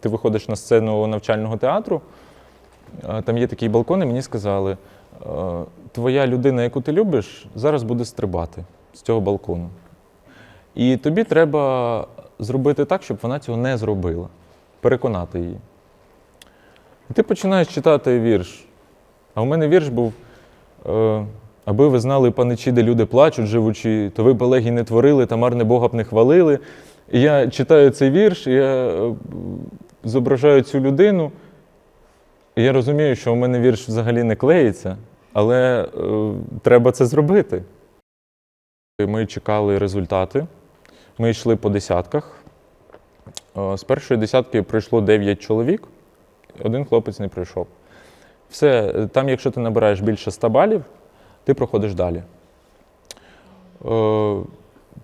ти виходиш на сцену навчального театру, там є такий балкон, і мені сказали, твоя людина, яку ти любиш, зараз буде стрибати з цього балкону. І тобі треба зробити так, щоб вона цього не зробила, переконати її. І ти починаєш читати вірш. А у мене вірш був. Аби ви знали, паничі, де люди плачуть, живучи, то ви б елегій не творили, та марне Бога б не хвалили. Я читаю цей вірш, я е, зображаю цю людину, і я розумію, що у мене вірш взагалі не клеїться, але е, треба це зробити. Ми чекали результати. Ми йшли по десятках. Е, З першої десятки пройшло 9 чоловік, один хлопець не пройшов. Все, там, якщо ти набираєш більше 100 балів, ти проходиш далі. Е,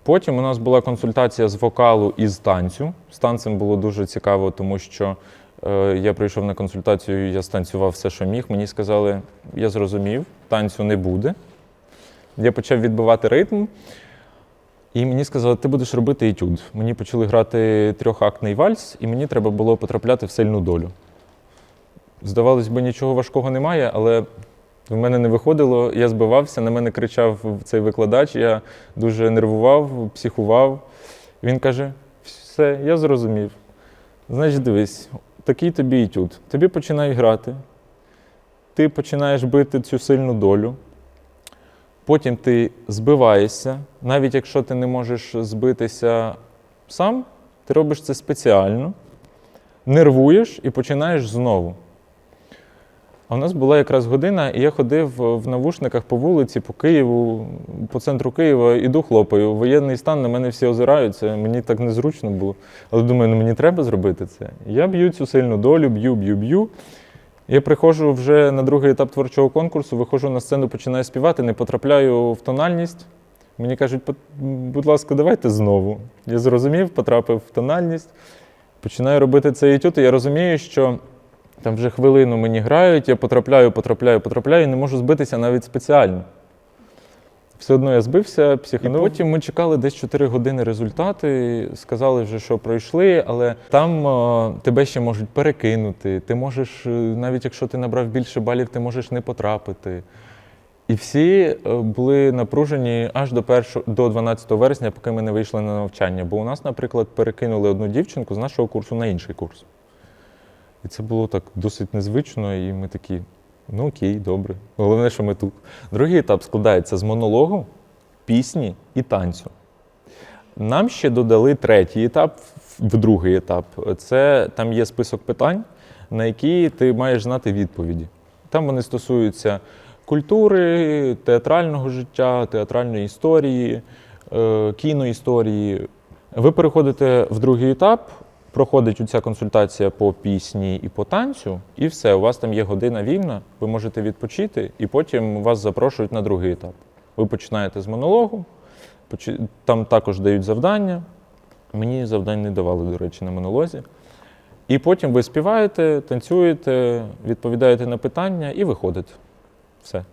Потім у нас була консультація з вокалу і з танцю. З танцем було дуже цікаво, тому що е, я прийшов на консультацію, я станцював все, що міг. Мені сказали, я зрозумів, танцю не буде. Я почав відбивати ритм, і мені сказали, ти будеш робити етюд. Мені почали грати трьохактний вальс, і мені треба було потрапляти в сильну долю. Здавалось би, нічого важкого немає, але в мене не виходило, я збивався, на мене кричав цей викладач, я дуже нервував, психував. Він каже: все, я зрозумів. Значить, дивись, такий тобі етюд. Тобі починають грати, ти починаєш бити цю сильну долю. Потім ти збиваєшся, навіть якщо ти не можеш збитися сам, ти робиш це спеціально, нервуєш і починаєш знову. А в нас була якраз година, і я ходив в навушниках по вулиці, по Києву, по центру Києва, іду хлопаю. Воєнний стан, на мене всі озираються, мені так незручно було. Але думаю, ну мені треба зробити це. Я б'ю цю сильну долю, б'ю, б'ю, б'ю. Я приходжу вже на другий етап творчого конкурсу, виходжу на сцену, починаю співати, не потрапляю в тональність. Мені кажуть, будь ласка, давайте знову. Я зрозумів, потрапив в тональність, починаю робити цей етюд, і я розумію, що там вже хвилину мені грають, я потрапляю, потрапляю, потрапляю і не можу збитися навіть спеціально. Все одно я збився, психанув. І потім ми чекали десь 4 години результати, сказали вже, що пройшли, але там е, тебе ще можуть перекинути. Ти можеш, е, навіть якщо ти набрав більше балів, ти можеш не потрапити. І всі е, були напружені аж до, першого, до 12 вересня, поки ми не вийшли на навчання. Бо у нас, наприклад, перекинули одну дівчинку з нашого курсу на інший курс. І це було так досить незвично, і ми такі, ну окей, добре. Головне, що ми тут. Другий етап складається з монологу, пісні і танцю. Нам ще додали третій етап, в другий етап. Це там є список питань, на які ти маєш знати відповіді. Там вони стосуються культури, театрального життя, театральної історії, е, кіноісторії. Ви переходите в другий етап, проходить ця консультація по пісні і по танцю, і все. У вас там є година вільна, ви можете відпочити, і потім вас запрошують на другий етап. Ви починаєте з монологу, там також дають завдання. Мені завдань не давали, до речі, на монолозі. І потім ви співаєте, танцюєте, відповідаєте на питання і виходите. Все.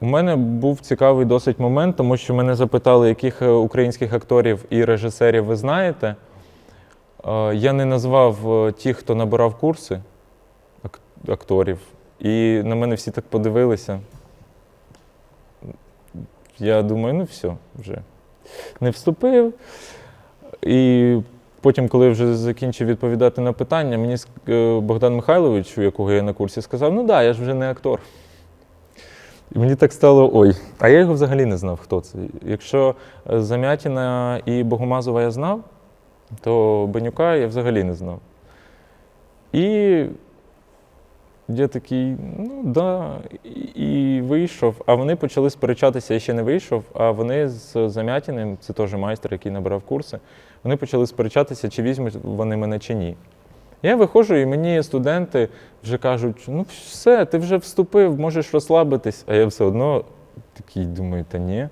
У мене був цікавий досить момент, тому що мене запитали, яких е, українських акторів і режисерів ви знаєте. Е, Я не назвав е, тих, хто набирав курси акторів, і на мене всі так подивилися. Я думаю, ну все, вже не вступив. І потім, коли вже закінчив відповідати на питання, мені Богдан Михайлович, у якого я на курсі, сказав: ну так, да, я ж вже не актор. І мені так стало ой. А я його взагалі не знав, хто це. Якщо е, Замятіна і Богомазова я знав, то Бенюка я взагалі не знав. І я такий, ну да, і, вийшов. А вони почали сперечатися, я ще не вийшов, а вони з Замятіним, це теж майстер, який набирав курси, вони почали сперечатися, чи візьмуть вони мене чи ні. Я виходжу, і мені студенти вже кажуть, ну все, ти вже вступив, можеш розслабитись. А я все одно такий думаю, та ні,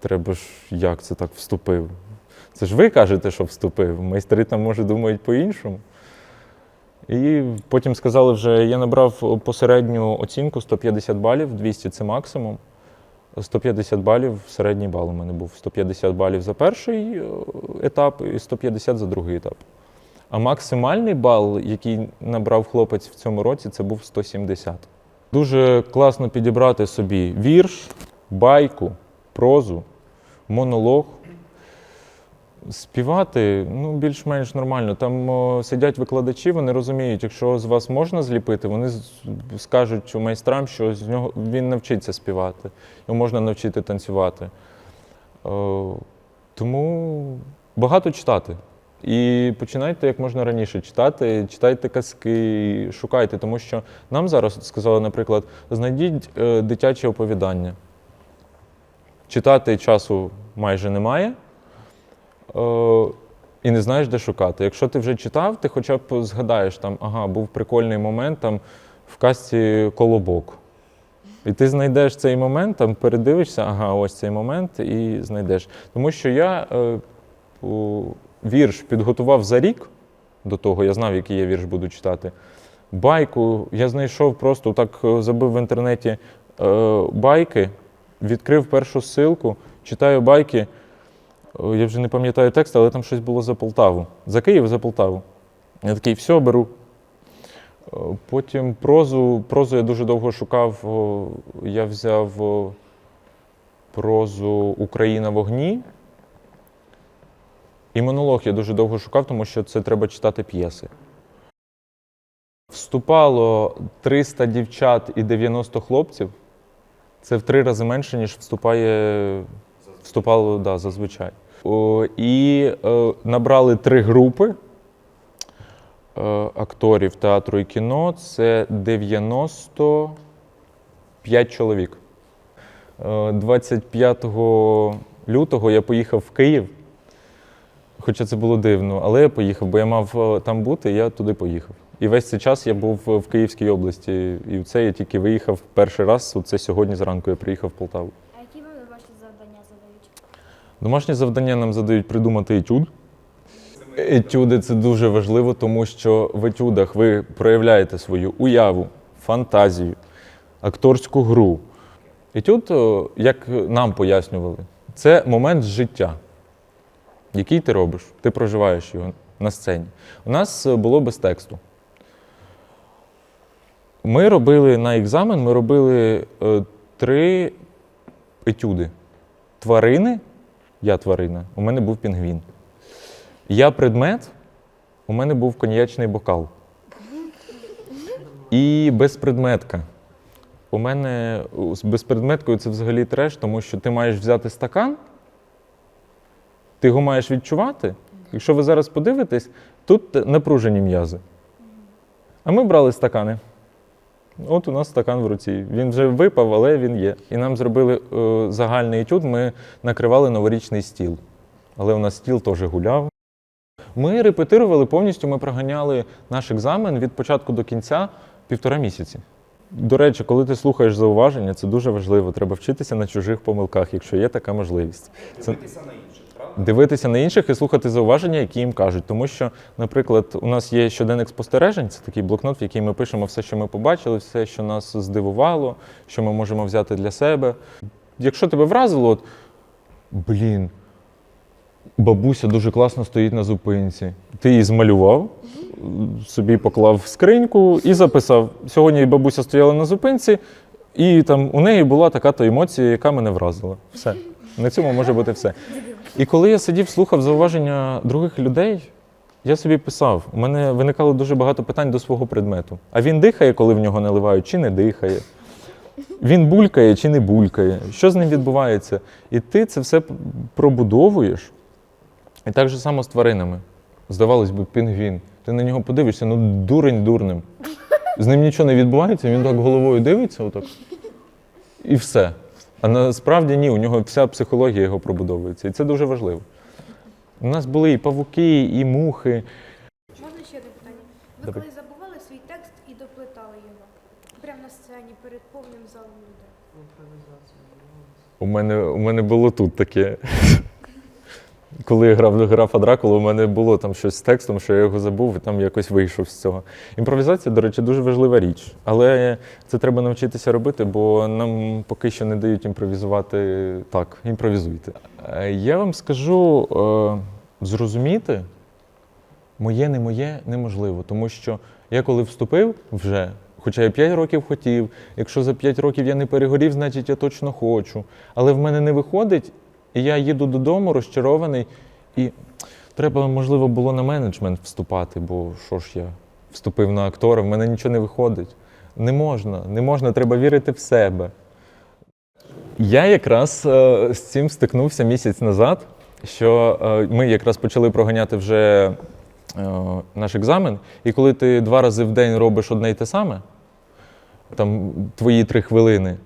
треба ж як це так вступив? Це ж ви кажете, що вступив. Майстри там, може, думають по-іншому. І потім сказали вже, я набрав посередню оцінку 150 балів, 200 це максимум. 150 балів середній бал у мене був. 150 балів за перший е, етап і 150 за другий етап. А максимальний бал, який набрав хлопець в цьому році, це був 170. Дуже класно підібрати собі вірш, байку, прозу, монолог. Співати ну, більш-менш нормально. Там о, сидять викладачі, вони розуміють, якщо з вас можна зліпити, вони скажуть майстрам, що з нього він навчиться співати, його можна навчити танцювати. О, тому багато читати. І починайте як можна раніше читати, читайте казки, шукайте, тому що нам зараз сказали, наприклад, знайдіть е, дитяче оповідання. Читати часу майже немає. Е, і не знаєш, де шукати. Якщо ти вже читав, ти хоча б згадаєш, там, ага, був прикольний момент там, в казці Колобок. І ти знайдеш цей момент, там передивишся, ага, ось цей момент, і знайдеш. Тому що я е, вірш підготував за рік до того, я знав, який я вірш буду читати. Байку я знайшов просто так е, забив в інтернеті е, байки, відкрив першу ссылку, читаю байки. Я вже не пам'ятаю текст, але там щось було за Полтаву. За Київ, за Полтаву. Я такий, все, беру. Потім прозу. Прозу я дуже довго шукав. Я взяв прозу Україна в огні. І монолог я дуже довго шукав, тому що це треба читати п'єси. Вступало 300 дівчат і 90 хлопців. Це в три рази менше, ніж вступає вступало да, зазвичай. О, і е, набрали три групи е, акторів театру і кіно. Це 95 чоловік. Е, 25 лютого я поїхав в Київ. Хоча це було дивно, але я поїхав, бо я мав е, там бути, і я туди поїхав. І весь цей час я був в Київській області. І в це я тільки виїхав перший раз. Це сьогодні зранку я приїхав в Полтаву. А які вам домашні завдання задають? Домашнє завдання нам задають придумати етюд. Етюди це дуже важливо, тому що в етюдах ви проявляєте свою уяву, фантазію, акторську гру. Етюд, о, як нам пояснювали, це момент життя, який ти робиш, ти проживаєш його на сцені. У нас е, було без тексту. Ми робили на екзамен, ми робили е, три етюди. Тварини, я тварина, у мене був пінгвін. Я предмет, у мене був коньячний бокал. І безпредметка. У мене з безпредметкою це взагалі треш, тому що ти маєш взяти стакан, ти його маєш відчувати. Якщо ви зараз подивитесь, тут напружені м'язи. А ми брали стакани. От у нас стакан в руці. Він вже випав, але він є. І нам зробили е, загальний етюд, ми накривали новорічний стіл. Але у нас стіл теж гуляв. Ми репетирували повністю, ми проганяли наш екзамен від початку до кінця півтора місяці. До речі, коли ти слухаєш зауваження, це дуже важливо. Треба вчитися на чужих помилках, якщо є така можливість. Це... Дивитися на інших і слухати зауваження, які їм кажуть. Тому що, наприклад, у нас є щоденник спостережень, це такий блокнот, в який ми пишемо все, що ми побачили, все, що нас здивувало, що ми можемо взяти для себе. Якщо тебе вразило, от, блін, бабуся дуже класно стоїть на зупинці. Ти її змалював, собі поклав скриньку і записав. Сьогодні бабуся стояла на зупинці, і там у неї була така то емоція, яка мене вразила. Все. На цьому може бути все. І коли я сидів, слухав зауваження других людей, я собі писав, у мене виникало дуже багато питань до свого предмету. А він дихає, коли в нього наливають, чи не дихає? Він булькає чи не булькає? Що з ним відбувається? І ти це все пробудовуєш. І так же само з тваринами. Здавалось би, пінгвін. Ти на нього подивишся, ну дурень дурним. З ним нічого не відбувається, він так головою дивиться, отак. І все. А насправді ні, у нього вся психологія його пробудовується. І це дуже важливо. У нас були і павуки, і мухи. Можна ще одне питання? Ви Давай. коли забували свій текст і доплетали його? Прямо на сцені перед повним залом людей. У мене, у мене було тут таке. Коли я грав графа Дракула, у мене було там щось з текстом, що я його забув і там якось вийшов з цього. Імпровізація, до речі, дуже важлива річ. Але це треба навчитися робити, бо нам поки що не дають імпровізувати так. Імпровізуйте. Е, Я вам скажу, е, зрозуміти моє не моє неможливо, тому що я коли вступив вже, хоча я 5 років хотів, якщо за 5 років я не перегорів, значить я точно хочу. Але в мене не виходить, і я їду додому розчарований, і треба, можливо, було на менеджмент вступати, бо що ж я вступив на актора, в мене нічого не виходить. Не можна, не можна, треба вірити в себе. Я якраз е, з цим стикнувся місяць назад, що е, ми якраз почали проганяти вже е, наш екзамен, і коли ти два рази в день робиш одне й те саме, там твої три хвилини,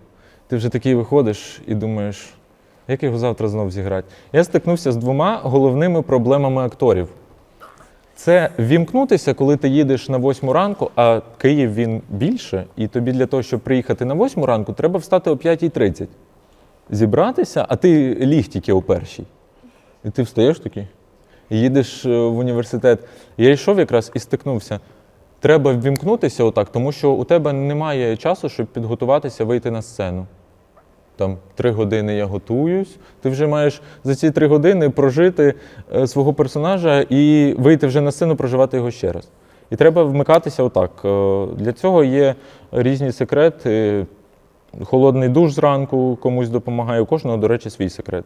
ти вже такий виходиш і думаєш, як його завтра знов зіграти. Я стикнувся з двома головними проблемами акторів. Це вімкнутися, коли ти їдеш на восьму ранку, а Київ він більше, і тобі для того, щоб приїхати на восьму ранку, треба встати о 5.30. Зібратися, а ти ліг тільки о першій. І ти встаєш такий, їдеш е, в університет. Я йшов якраз і стикнувся. Треба ввімкнутися отак, тому що у тебе немає часу, щоб підготуватися, вийти на сцену. Там три години я готуюсь, ти вже маєш за ці три години прожити е, свого персонажа і вийти вже на сцену, проживати його ще раз. І треба вмикатися отак. Е, Для цього є різні секрети. Холодний душ зранку комусь допомагає, у кожного, до речі, свій секрет.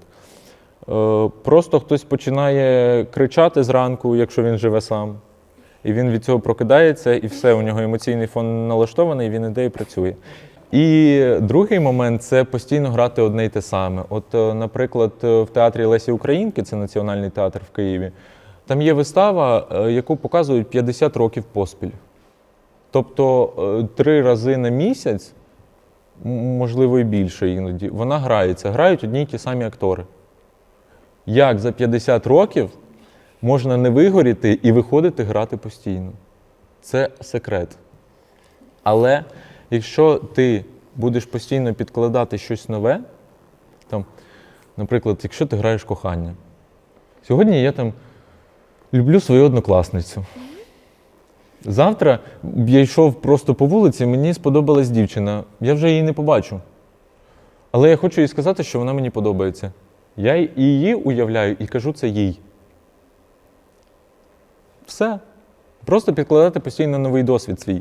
Е, Просто хтось починає кричати зранку, якщо він живе сам. І він від цього прокидається, і все, у нього емоційний фон налаштований, він іде і працює. І другий момент це постійно грати одне й те саме. От, е, наприклад, е, в театрі Лесі Українки, це національний театр в Києві, там є вистава, е, яку показують 50 років поспіль. Тобто три рази на місяць, можливо, і більше іноді, вона грається. Грають одні й ті самі актори. Як за 50 років можна не вигоріти і виходити грати постійно? Це секрет. Але якщо ти будеш постійно підкладати щось нове, там, наприклад, якщо ти граєш кохання, сьогодні я там люблю свою однокласницю. Завтра я йшов просто по вулиці, мені сподобалась дівчина. Я вже її не побачу. Але я хочу їй сказати, що вона мені подобається. Я її уявляю і кажу це їй. Все. Просто підкладати постійно новий досвід свій.